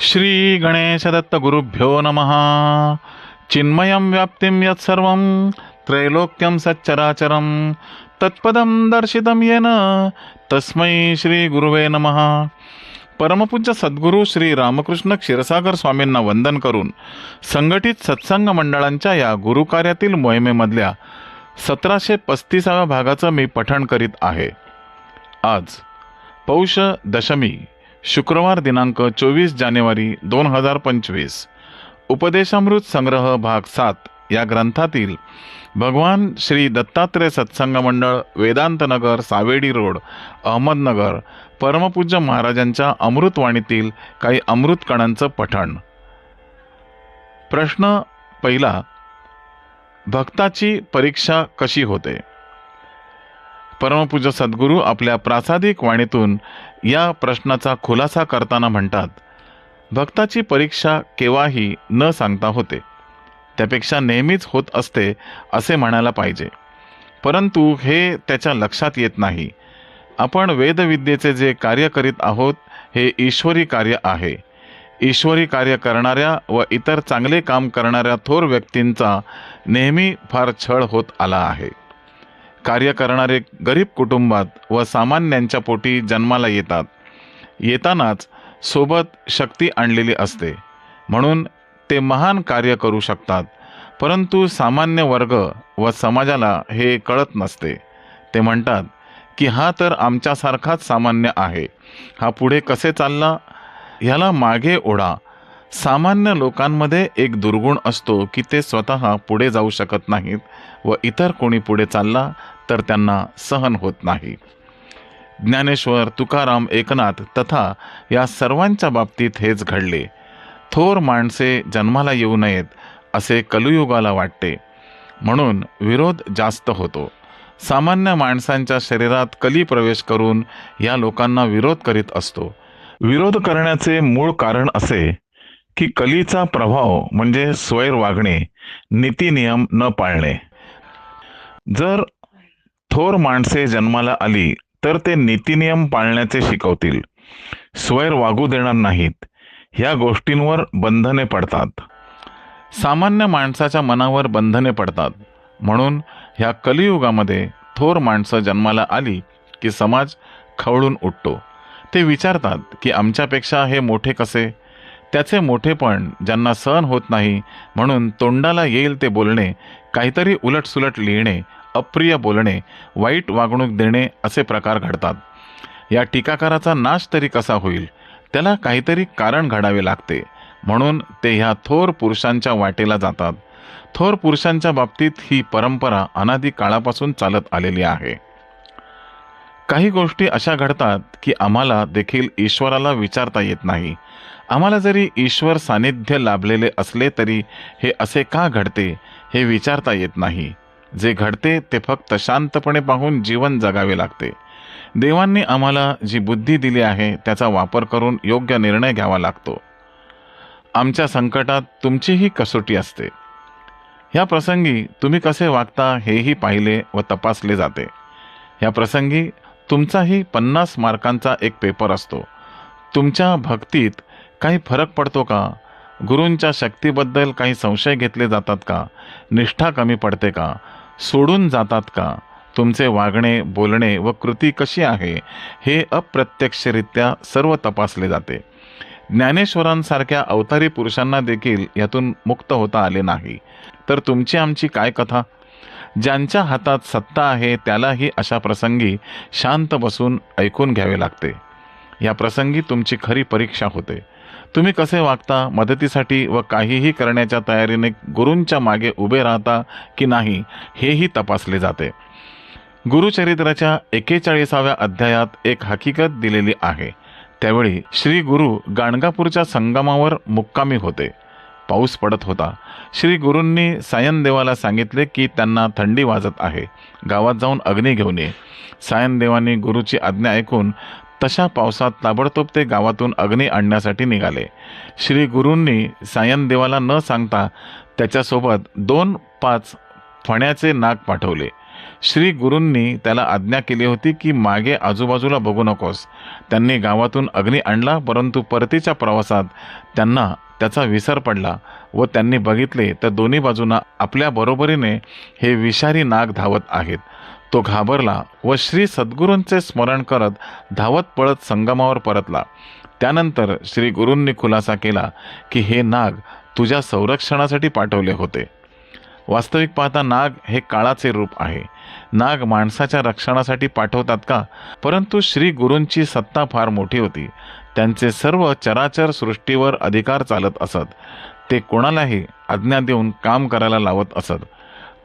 श्री गणेशदत्त गुरुभ्यो नमः। चिन्मयं व्याप्तिं यत्सर्वं त्रैलोक्यं सच्चराचरं तत्पदं दर्शितं येन तस्मै श्री गुरुवे नमः। परमपूज्य सद्गुरू श्री रामकृष्ण क्षीरसागर स्वामींना वंदन करून संघटित सत्संग मंडळांच्या या गुरुकार्यातील मोहिमेमधल्या सतराशे पस्तीसाव्या भागाचं मी पठण करीत आहे. आज पौष दशमी. शुक्रवार दिनांक चोवीस जानेवारी दोन हजार पंचवीस. उपदेशामृत संग्रह भाग सात या ग्रंथातील भगवान श्री दत्तात्रय सत्संग मंडळ वेदांतनगर सावेडी रोड अहमदनगर परमपूज्य महाराजांच्या अमृतवाणीतील काही अमृत कणांचं पठण. प्रश्न पहिला भक्ताची परीक्षा कशी होते? परमपूज्य सद्गुरू आपल्या प्रासादिक वाणीतून या प्रश्नाचा खुलासा करताना म्हणतात भक्ताची परीक्षा केव्हाही न सांगता होते. त्यापेक्षा नेहमीच होत असते असे म्हणायला पाहिजे. परंतु हे त्याच्या लक्षात येत नाही. आपण वेदविद्येचे जे कार्य करीत आहोत हे ईश्वरी कार्य आहे. ईश्वरी कार्य करणाऱ्या व इतर चांगले काम करणाऱ्या थोर व्यक्तींचा नेहमी फार छळ होत आला आहे. कार्य करणारे गरीब कुटुंबात व सामान्यांच्या पोटी जन्माला येतात. येतानाच सोबत शक्ती आणलेली असते. म्हणून ते महान कार्य करू शकतात. परंतु सामान्य वर्ग व समाजाला हे कळत नसते. ते म्हणतात की हा तर आमच्यासारखाच सामान्य आहे. हा पुढे कसे चालला? ह्याला मागे ओढा. सामान्य लोकांमध्ये एक दुर्गुण असतो की ते स्वतः पुढे जाऊ शकत नाहीत व इतर कोणी पुढे चालला तर त्यांना सहन होत नाही. ज्ञानेश्वर तुकाराम एकनाथ तथा या सर्वांच्या बाबतीत हेच घडले. थोर माणसे जन्माला येऊ नयेत असे कलयुगाला वाटते. म्हणून विरोध जास्त होतो. सामान्य माणसांच्या शरीरात कली प्रवेश करून या लोकांना विरोध करीत असतो. विरोध करण्याचे मूळ कारण असे की कलीचा प्रभाव म्हणजे स्वैर वागणे नीतिनियम न पाळणे. जर थोर माणसे जन्माला आली तर ते नीतिनियम पाळण्याचे शिकवतील. स्वैर वागू देणार नाहीत. ह्या गोष्टींवर बंधने पडतात. सामान्य माणसाच्या मनावर बंधने पडतात. म्हणून ह्या कलियुगामध्ये थोर माणसं जन्माला आली की समाज खवळून उठतो. ते विचारतात की आमच्यापेक्षा हे मोठे कसे? त्याचे मोठेपण ज्यांना सहन होत नाही म्हणून तोंडाला येईल ते बोलणे काहीतरी उलटसुलट लिहिणे अप्रिय बोलणे वाईट वागणूक देणे असे प्रकार घडतात. या टीकाकाराचा नाश तरी कसा होईल? त्याला काहीतरी कारण घडावे लागते. म्हणून ते ह्या थोर पुरुषांच्या वाटेला जातात. थोर पुरुषांच्या बाबतीत ही परंपरा अनादी काळापासून चालत आलेली आहे. काही गोष्टी अशा घडतात की आम्हाला देखील ईश्वराला विचारता येत नाही. आम्हाला जरी ईश्वर सानिध्य लाभलेले असले तरी हे असे का घडते हे विचारता येत नाही. जे घडते ते फक्त शांतपणे पाहून जीवन जगावे लागते. देवांनी आम्हाला जी बुद्धी दिली आहे त्याचा वापर करून योग्य निर्णय घ्यावा लागतो. आमच्या संकटात तुमचीही कसोटी असते. ह्या प्रसंगी तुम्ही कसे वागता हेही पाहिले व तपासले जाते. ह्या प्रसंगी तुमचाही पन्नास मार्कांचा एक पेपर असतो. तुमच्या भक्तीत काही फरक पडतो का? गुरूंच्या शक्तीबद्दल काही संशय घेतले जातात का? निष्ठा कमी पडते का? सोडून जातात का? तुमचे वागणे बोलणे व कृती कशी आहे? हे अप्रत्यक्षरित्या सर्व तपासले जाते. ज्ञानेश्वरांसारख्या अवतारी पुरुषांना देखील यातून मुक्त होता आले नाही. तर तुमची आमची काय कथा? ज्यांच्या हातात सत्ता आहे त्यालाही अशा प्रसंगी शांत बसून ऐकून घ्यावे लागते. या प्रसंगी तुमची खरी परीक्षा होते. तुम्ही कसे वागता मदतीसाठी व काहीही करण्याच्या तयारीने गुरूंच्या मागे उभे राहता की नाही हेही तपासले जाते. गुरुचरित्राच्या एकेचाळीसाव्या अध्यायात एक हकीकत दिलेली आहे. त्यावेळी श्री गुरु गाणगापूरच्या संगमावर मुक्कामी होते. पाऊस पडत होता. श्री गुरूंनी सायनदेवाला सांगितले की त्यांना थंडी वाजत आहे. गावात जाऊन अग्नी घेऊन ये. सायनदेवाने गुरुची आज्ञा ऐकून तशा पावसात ताबडतोब ते गावातून अग्नी आणण्यासाठी निघाले. श्री गुरूंनी सायनदेवाला न सांगता त्याच्यासोबत दोन पाच फण्याचे नाग पाठवले. श्री गुरूंनी त्याला आज्ञा केली होती की मागे आजूबाजूला बघू नकोस. त्यांनी गावातून अग्नी आणला परंतु परतीच्या प्रवासात त्यांना त्याचा विसर पडला व त्यांनी बघितले तर दोन्ही बाजूंना आपल्या बरोबरीने हे विषारी नाग धावत आहेत. तो घाबरला व श्री सद्गुरूंचे स्मरण करत धावत पळत संगमावर परतला. त्यानंतर श्री गुरूंनी खुलासा केला की हे नाग तुझ्या संरक्षणासाठी पाठवले होते. वास्तविक पाहता नाग हे काळाचे रूप आहे. नाग माणसाच्या रक्षणासाठी पाठवतात का? परंतु श्री गुरूंची सत्ता फार मोठी होती. त्यांचे सर्व चराचर सृष्टीवर अधिकार चालत असत. ते कोणालाही आज्ञा देऊन काम करायला लावत असत.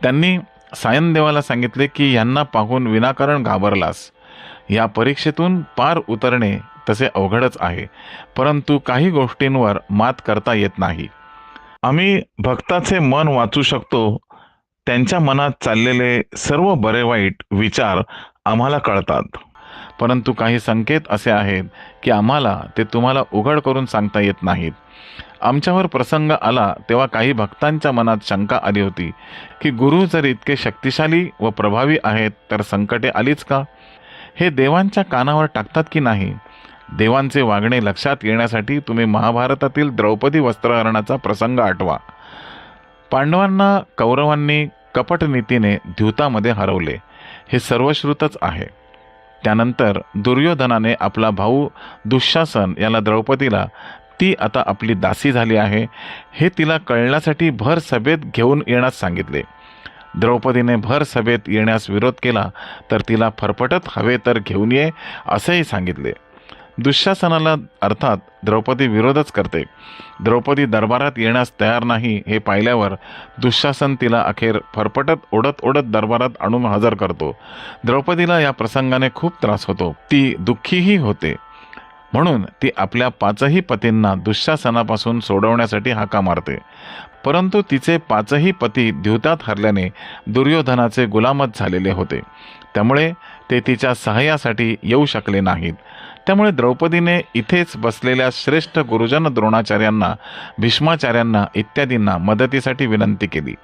त्यांनी सायनदेवाला सांगितले की यांना पाहून विनाकारण घाबरलास. या परीक्षेतून पार उतरणे तसे अवघडच आहे. परंतु काही गोष्टींवर मात करता येत नाही. आम्ही भक्ताचे मन वाचू शकतो. त्यांच्या मनात चाललेले सर्व बरे वाईट विचार आम्हाला कळतात. परंतु काही संकेत असे आहेत की आम्हाला ते तुम्हाला उघड करून सांगता येत नाहीत. आमच्यावर प्रसंग आला तेव्हा काही भक्तांच्या मनात शंका आली होती की गुरु जर इतके शक्तिशाली व प्रभावी आहेत तर संकटे आलीच का? हे देवांच्या कानावर टाकतात की नाही? देवांचे वागणे लक्षात येण्यासाठी तुम्ही महाभारतातील द्रौपदी वस्त्रहरणाचा प्रसंग आठवा. पांडवांना कौरवांनी कपटनीतीने द्यूतामध्ये हरवले. हे सर्वश्रुतच आहे. त्यानंतर दुर्योधनाने आपला भाऊ दुःशासन याला द्रौपदीला ती आता आपली दासी झाली आहे हे तिला कळण्यासाठी भर सभेत घेऊन येण्यास सांगितले. द्रौपदीने भर सभेत येण्यास विरोध केला तर तिला फरफटत हवे तर घेऊन ये असेही सांगितले. दुःशासनाला अर्थात द्रौपदी विरोधच करते. द्रौपदी दरबारात येण्यास तयार नाही हे पाहिल्यावर दुःशासन तिला अखेर फरफटत ओढत ओढत दरबारात आणून हजर करतो. द्रौपदीला या प्रसंगाने खूप त्रास होतो. ती दुःखीही होते. म्हणून ती आपल्या पाचही पतींना दुःशासनापासून सोडवण्यासाठी हाका मारते. परंतु तिचे पाचही पती द्यूतात हरल्याने दुर्योधनाचे गुलामत झालेले होते. त्यामुळे ते तिच्या सहाय्यासाठी येऊ शकले नाहीत. त्यामुळे द्रौपदीने इथेच बसलेल्या श्रेष्ठ गुरुजन द्रोणाचार्यांना भीष्माचार्यांना इत्यादींना मदतीसाठी विनंती केली.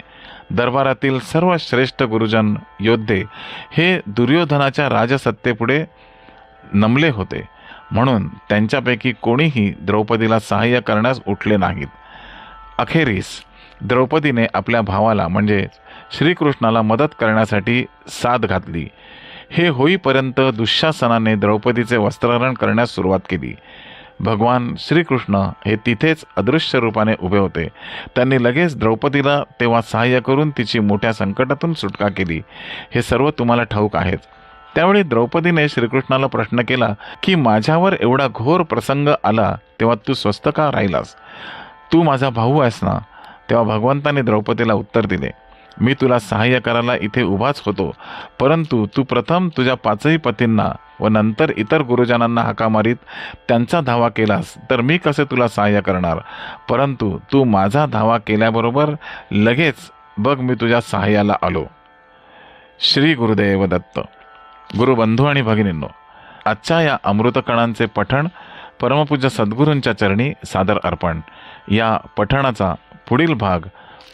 दरबारातील सर्व श्रेष्ठ गुरुजन योद्धे हे दुर्योधनाच्या राजसत्तेपुढे नमले होते. म्हणून त्यांच्यापैकी कोणीही द्रौपदीला सहाय्य करण्यास उठले नाहीत. अखेरीस द्रौपदीने आपल्या भावाला म्हणजे श्रीकृष्णाला मदत करण्यासाठी साथ घातली. हे होईपर्यंत दुःशासनाने द्रौपदीचे वस्त्रहरण करण्यास सुरुवात केली. भगवान श्रीकृष्ण हे तिथेच अदृश्य रूपाने उभे होते. त्यांनी लगेच द्रौपदीला तेव्हा सहाय्य करून तिची मोठ्या संकटातून सुटका केली. हे सर्व तुम्हाला ठाऊक आहेच त्यावेळी द्रौपदीने श्रीकृष्णाला प्रश्न केला की माझ्यावर एवढा घोर प्रसंग आला तेव्हा तू स्वस्त का राहिलास? तू माझा भाऊ आहेस ना? तेव्हा भगवंताने द्रौपदीला उत्तर दिले मी तुला सहाय्य करायला इथे उभाच होतो. परंतु तू प्रथम तुझ्या पाचही पतींना व नंतर इतर गुरुजनांना हाका मारीत त्यांचा धावा केलास तर मी कसे तुला सहाय्य करणार? परंतु तू माझा धावा केल्याबरोबर लगेच बघ मी तुझ्या सहाय्याला आलो. श्री गुरुदेव दत्त. गुरुबंधू आणि भगिनींनो आजच्या या अमृतकणांचे पठण परमपूज्य सद्गुरूंच्या चरणी सादर अर्पण. या पठणाचा पुढील भाग